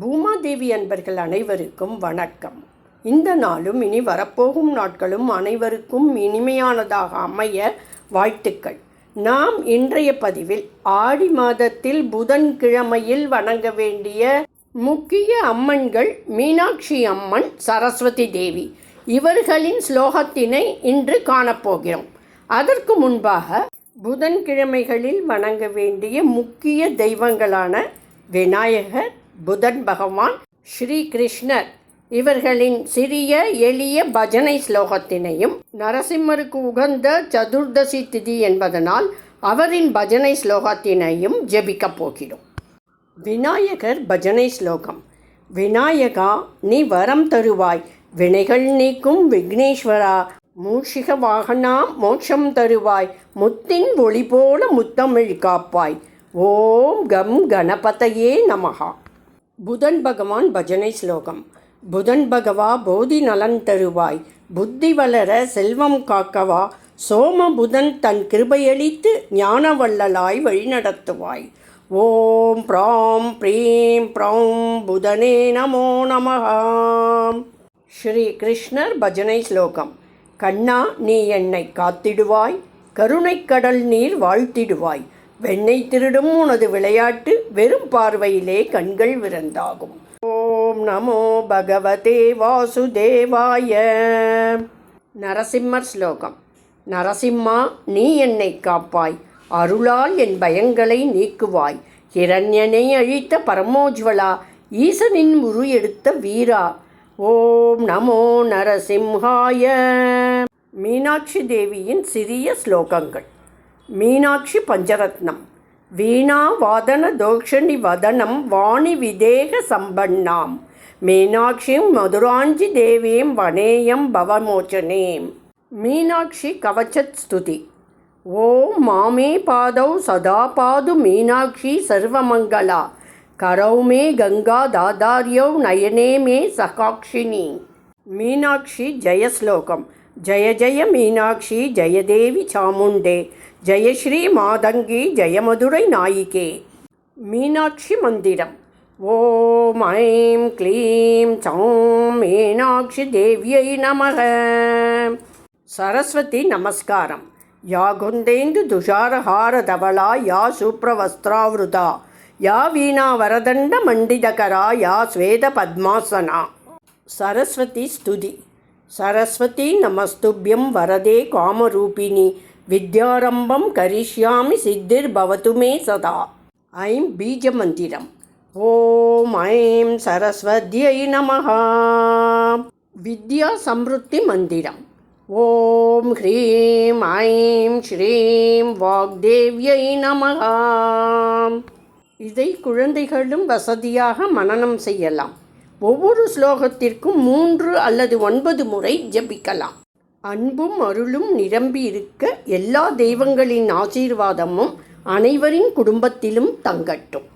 பூமாதேவி அன்பர்கள் அனைவருக்கும் வணக்கம். இந்த நாளும் இனி வரப்போகும் நாட்களும் அனைவருக்கும் இனிமையானதாக அமைய வாழ்த்துக்கள். நாம் இன்றைய பதிவில் ஆடி மாதத்தில் புதன்கிழமையில் வணங்க வேண்டிய முக்கிய அம்மன்கள் மீனாட்சி அம்மன் சரஸ்வதி தேவி இவர்களின் ஸ்லோகத்தினை இன்று காணப்போகிறோம் அதற்கு முன்பாக புதன்கிழமைகளில் வணங்க வேண்டிய முக்கிய தெய்வங்களான விநாயகர் புதன் பகவான் ஸ்ரீ கிருஷ்ணர். இவர்களின் சிறிய எளிய பஜனை ஸ்லோகத்தினையும் நரசிம்மருக்கு உகந்த சதுர்தசி திதி என்பதனால் அவரின் பஜனை ஸ்லோகத்தினையும் ஜெபிக்கப் போகிறோம். விநாயகர் பஜனை ஸ்லோகம். விநாயகா நீ வரம் தருவாய். வினைகள் நீக்கும் விக்னேஸ்வரா. மூஷிக வாகனா மோட்சம் தருவாய். முத்தின் ஒளி போல முத்தமிழ் காப்பாய். ஓம் கம் கணபதையே நமகா புதன் பகவான் பஜனை ஸ்லோகம். புதன் பகவா போதி நலன் தருவாய். புத்தி வளர செல்வம் காக்கவா. சோம புதன் தன் கிருபையளித்து ஞானவள்ளலாய் வழிநடத்துவாய். ஓம் பிராம் பிரீம் பிரௌம் புதனே நமோ நமகாம் ஸ்ரீ கிருஷ்ணர் பஜனை ஸ்லோகம். கண்ணா நீ என்னை காத்திடுவாய். கருணைக்கடல் நீர் வாழ்த்திடுவாய். வெண்ணை திருடும் உனது விளையாட்டு வெறும் பார்வையிலே கண்கள் விரந்தாகும். ஓம் நமோ பகவதே வாசுதேவாய. நரசிம்மர் ஸ்லோகம். நரசிம்மா நீ என்னை காப்பாய். அருளால் என் பயங்களை நீக்குவாய். இரண்யனை அழித்த பரமோஜ்வலா ஈசனின் உரு எடுத்த வீரா. ஓம் நமோ நரசிம்ஹாய. மீனாட்சி தேவியின் சிறிய ஸ்லோகங்கள். மீனாட்சி பஞ்சரத்னம். வீணாவாதன தோக்ஷணி வதனம் வாணி விதேக சம்பண்ணாம். மீனாட்சியும் மதுராஞ்சி தேவியும் வனேயம் பவமோச்சனேம். மீனாட்சி கவச்சத் ஸ்துதி. ஓம் மாமே பாதௌ சதா பாது மீனாட்சி சர்வமங்களா. கரௌ மே கங்கா தாதாரியோ நயனே மே சகாட்சினி. மீனாட்சி ஜெயஸ்லோகம். ஜய ஜய மீனாட்சி ஜயதேவி சாமுண்டே ஜெயஸ்ரீ மாதங்கி ஜெயமதுரை நாயிகே. மீனாட்சி மந்திரம். ஓம் ஐம் க்ளீம் சௌம் மீனாட்சி தேவியை நமக. சரஸ்வதி நமஸ்காரம். யா குந்தேந்து துஷாரஹாரதவளா யா சூப்ரவஸ்திராவிருதா யா வீணா வரதண்ட மண்டிதகரா யா ஸ்வேத பத்மாசனா. சரஸ்வதி ஸ்துதி. சரஸ்வதி நமஸ்துபியம் வரதே காமரூபிணி. வித்யாரம்பம் கரிஷ்யாமி சித்திர் பவத்து மே சதா. ஐம் பீஜ மந்திரம். ஓம் ஐம் சரஸ்வத்யை நமஹா. வித்யா சம்ருத்தி மந்திரம். ஓம் ஹ்ரீம் ஐம் ஸ்ரீம் வாக்தேவ்யை நமஹா. இதை குழந்தைகளும் வசதியாக மனனம் செய்யலாம். ஒவ்வொரு ஸ்லோகத்திற்கும் மூன்று அல்லது ஒன்பது முறை ஜபிக்கலாம். அன்பும் அருளும் நிரம்பி இருக்க எல்லா தெய்வங்களின் ஆசீர்வாதமும் அனைவரின் குடும்பத்திலும் தங்கட்டும்.